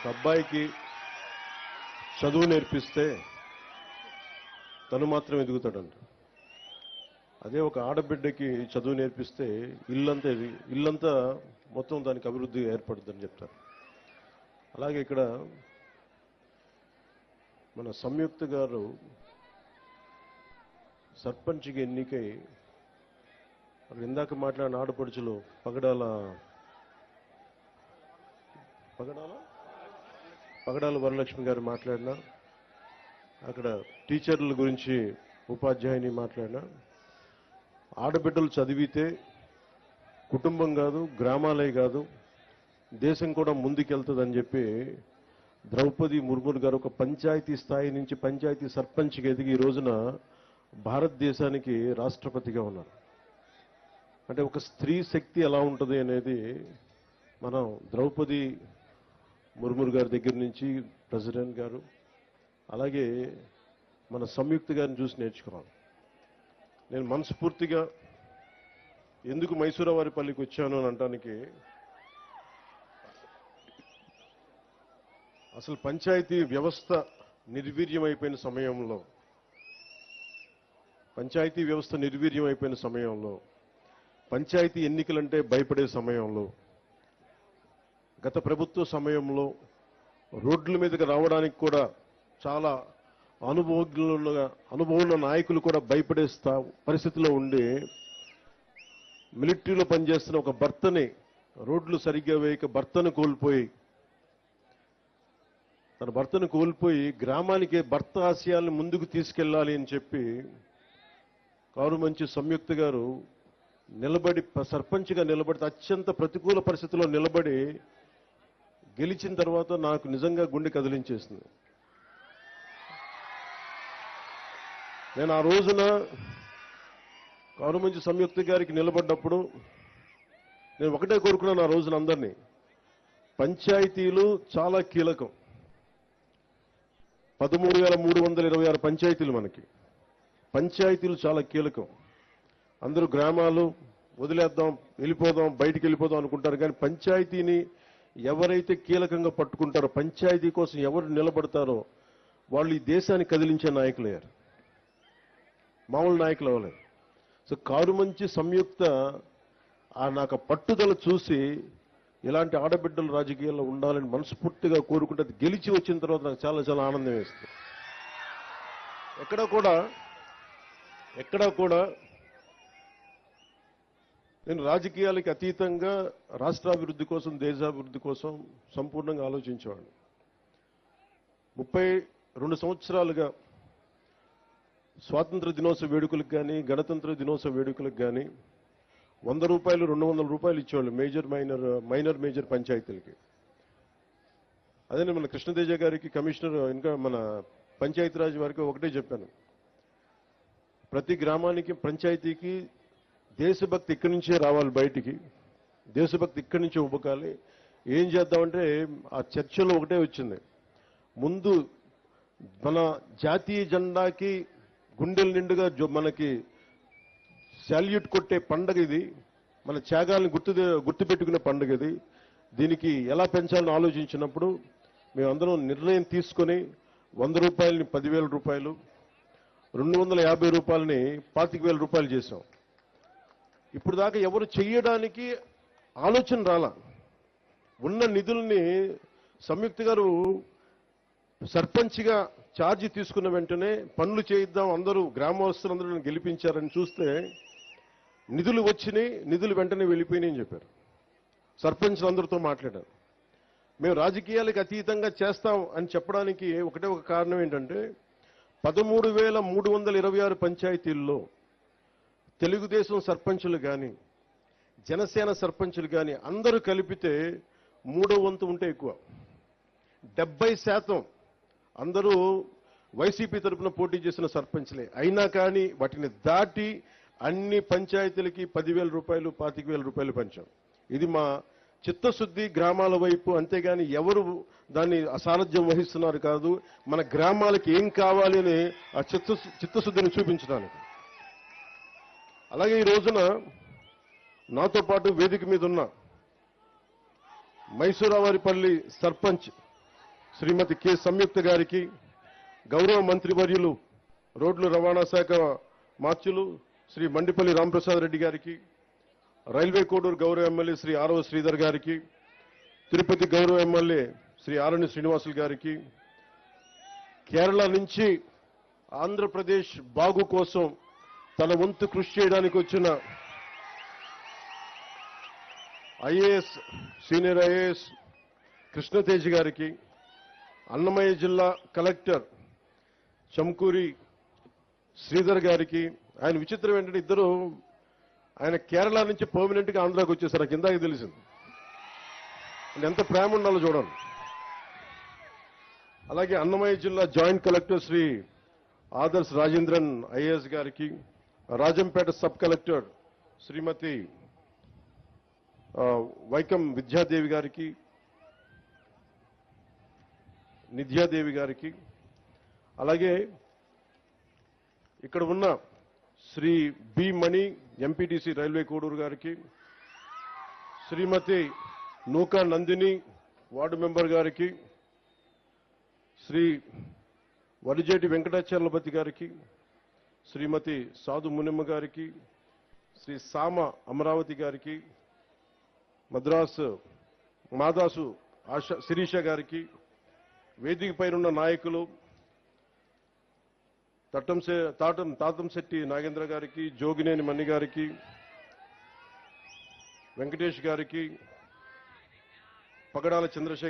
ఒక అబ్బాయికి చదువు నేర్పిస్తే తను మాత్రం ఎదుగుతాడంట. అదే ఒక ఆడబిడ్డకి చదువు నేర్పిస్తే ఇల్లంతా ఇల్లంతా మొత్తం దానికి అభివృద్ధి ఏర్పడుతుందని చెప్తారు. అలాగే ఇక్కడ మన సంయుక్త గారు సర్పంచ్కి ఎన్నికై అక్కడ ఇందాక మాట్లాడిన ఆడపడుచులు పగడాల పగడాల? పగడాల వరలక్ష్మి గారు మాట్లాడినా అక్కడ టీచర్ల గురించి ఉపాధ్యాయుని మాట్లాడినా ఆడబిడ్డలు చదివితే కుటుంబం కాదు గ్రామాలే కాదు దేశం కూడా ముందుకెళ్తుందని చెప్పి ద్రౌపది ముర్ముర్ గారు ఒక పంచాయతీ స్థాయి నుంచి పంచాయతీ సర్పంచ్కి ఎదిగి ఈ రోజున భారతదేశానికి రాష్ట్రపతిగా ఉన్నారు. అంటే ఒక స్త్రీ శక్తి ఎలా ఉంటుంది అనేది మనం ద్రౌపది మురుమురు గారి దగ్గర నుంచి ప్రెసిడెంట్ గారు అలాగే మన సంయుక్త గారిని చూసి నేర్చుకోవాలి నేను మనస్ఫూర్తిగా ఎందుకు మైసూరవారిపల్లికి వచ్చాను అని అనటానికి అసలు పంచాయతీ వ్యవస్థ నిర్వీర్యమైపోయిన సమయంలో పంచాయతీ వ్యవస్థ నిర్వీర్యమైపోయిన సమయంలో పంచాయతీ ఎన్నికలంటే భయపడే సమయంలో గత ప్రభుత్వ సమయంలో రోడ్ల మీదకి రావడానికి కూడా చాలా అనుభవజ్ఞులుగా అనుభవం ఉన్న నాయకులు కూడా భయపడేస్తా పరిస్థితిలో ఉండి మిలిటరీలో పనిచేస్తున్న ఒక భర్తని రోడ్లు సరిగ్గా వేయక భర్తను కోల్పోయి తన భర్తను కోల్పోయి గ్రామానికి భర్త ఆశయాలను ముందుకు తీసుకెళ్ళాలి అని చెప్పి కారు మంచి సంయుక్త గారు నిలబడి సర్పంచ్గా నిలబడి అత్యంత ప్రతికూల పరిస్థితిలో నిలబడి గెలిచిన తర్వాత నాకు నిజంగా గుండె కదిలించేసింది. నేను ఆ రోజున కానుమంచి సంయుక్త గారికి నిలబడ్డప్పుడు నేను ఒకటే కోరుకున్నాను ఆ రోజున అందరినీ. పంచాయతీలు చాలా కీలకం. పదమూడు వేల మూడు వందల ఇరవై ఆరు పంచాయతీలు మనకి. పంచాయతీలు చాలా కీలకం. అందరూ గ్రామాలు వదిలేద్దాం వెళ్ళిపోదాం బయటికి వెళ్ళిపోదాం అనుకుంటారు. కానీ పంచాయతీని ఎవరైతే కీలకంగా పట్టుకుంటారో పంచాయతీ కోసం ఎవరు నిలబడతారో వాళ్ళు ఈ దేశాన్ని కదిలించే నాయకులయ్యారు మామూలు నాయకులు అవ్వలేరు సో కారు మంచి సంయుక్త ఆ నాకు పట్టుదల చూసి ఇలాంటి ఆడబిడ్డలు రాజకీయాల్లో ఉండాలని మనస్ఫూర్తిగా కోరుకుంటే అది గెలిచి వచ్చిన తర్వాత నాకు చాలా చాలా ఆనందం వేస్తుంది. ఎక్కడ కూడా ఎక్కడా కూడా నేను రాజకీయాలకి అతీతంగా రాష్ట్రాభివృద్ధి కోసం దేశాభివృద్ధి కోసం సంపూర్ణంగా ఆలోచించేవాడిని. ముప్పై రెండు సంవత్సరాలుగా స్వాతంత్ర దినోత్సవ వేడుకలకు కానీ గణతంత్ర దినోత్సవ వేడుకలకు కానీ వంద రూపాయలు రెండు వందల రూపాయలు ఇచ్చేవాళ్ళు మేజర్ మైనర్ మైనర్ మేజర్ పంచాయతీలకి. అదే మన కృష్ణతేజ గారికి కమిషనర్ ఇంకా మన పంచాయతీరాజ్ వారికి ఒకటే చెప్పాను. ప్రతి గ్రామానికి పంచాయతీకి దేశభక్తి ఇక్కడి నుంచే రావాలి బయటికి. దేశభక్తి ఇక్కడి నుంచే ఉబ్బకాలి. ఏం చేద్దామంటే ఆ చర్చలో ఒకటే వచ్చింది. ముందు మన జాతీయ జెండాకి గుండెల నిండుగా జో- మనకి శాల్యూట్ కొట్టే పండగ ఇది. మన త్యాగాలను గుర్తు గుర్తుపెట్టుకునే పండుగ ఇది. దీనికి ఎలా పెంచాలని ఆలోచించినప్పుడు మేమందరం నిర్ణయం తీసుకొని వంద రూపాయలని పదివేల రూపాయలు రెండు వందల యాభై రూపాయలని పాతిక వేల రూపాయలు చేశాం. ఇప్పుడు దాకా ఎవరు చేయడానికి ఆలోచన రాలా. ఉన్న నిధుల్ని సంయుక్త గారు సర్పంచ్గా ఛార్జీ తీసుకున్న వెంటనే పనులు చేయిద్దాం అందరూ గ్రామస్తులందరూ గెలిపించారని చూస్తే నిధులు వచ్చినాయి నిధులు వెంటనే వెళ్ళిపోయినాయని చెప్పారు. సర్పంచ్లు అందరితో మాట్లాడారు. మేము రాజకీయాలకు అతీతంగా చేస్తాం అని చెప్పడానికి ఒకటే ఒక కారణం ఏంటంటే పదమూడు వేల మూడు వందల ఇరవై ఆరు పంచాయతీల్లో తెలుగుదేశం సర్పంచులు కానీ జనసేన సర్పంచులు కానీ అందరూ కలిపితే మూడో వంతు ఉంటే ఎక్కువ. డెబ్బై శాతం అందరూ వైసీపీ తరపున పోటీ చేసిన సర్పంచ్లే. అయినా కానీ వాటిని దాటి అన్ని పంచాయతీలకి పదివేల రూపాయలు పాతిక వేల రూపాయలు పంచాం. ఇది మా చిత్తశుద్ధి గ్రామాల వైపు అంతేగాని ఎవరు దాన్ని అసారథ్యం వహిస్తున్నారు కాదు మన గ్రామాలకి ఏం కావాలి అని ఆ చిత్త చిత్తశుద్ధిని చూపించడానికి. అలాగే ఈ రోజున నాతో పాటు వేదిక మీద ఉన్న మైసూరావారిపల్లి సర్పంచ్ శ్రీమతి కె సంయుక్త గారికి గౌరవ మంత్రివర్యులు రోడ్లు రవాణా శాఖ మార్చులు శ్రీ మండిపల్లి రాంప్రసాద్ రెడ్డి గారికి రైల్వే కోడూరు గౌరవ ఎమ్మెల్యే శ్రీ ఆరవ శ్రీధర్ గారికి తిరుపతి గౌరవ ఎమ్మెల్యే శ్రీ ఆరణి శ్రీనివాసులు గారికి కేరళ నుంచి ఆంధ్రప్రదేశ్ బాగు కోసం తన వంతు కృషి చేయడానికి వచ్చిన ఐఏఎస్ సీనియర్ ఐఏఎస్ కృష్ణతేజ్ గారికి అన్నమయ్య జిల్లా కలెక్టర్ చంకూరి శ్రీధర్ గారికి ఆయన విచిత్రం ఏంటంటే ఇద్దరు ఆయన కేరళ నుంచి పర్మనెంట్గా ఆంధ్రాకి వచ్చేసారు. నాకు ఇందాక తెలిసింది. ఎంత ప్రేమ ఉండాలో చూడండి అలాగే అన్నమయ్య జిల్లా joint collector Shri Adarsh Rajendran IAS గారికి రాజంపేట సబ్ కలెక్టర్ శ్రీమతి వైకం విద్యాదేవి గారికి నిధ్యాదేవి గారికి అలాగే ఇక్కడ ఉన్న Shri B Mani MPTC railway Koduru గారికి శ్రీమతి నూకా నందిని వార్డు మెంబర్ గారికి శ్రీ వరిజేటి వెంకటాచలపతి గారికి శ్రీమతి సాధు మునిమ్మ గారికి శ్రీ సామ అమరావతి గారికి మద్రాసు మాదాసు ఆశ శిరీష గారికి వేదిక పైనున్న నాయకులు తట్టం తాటం తాతంశెట్టి నాగేంద్ర గారికి జోగినేని మణి గారికి వెంకటేష్ గారికి పగడాల చంద్రశేఖర్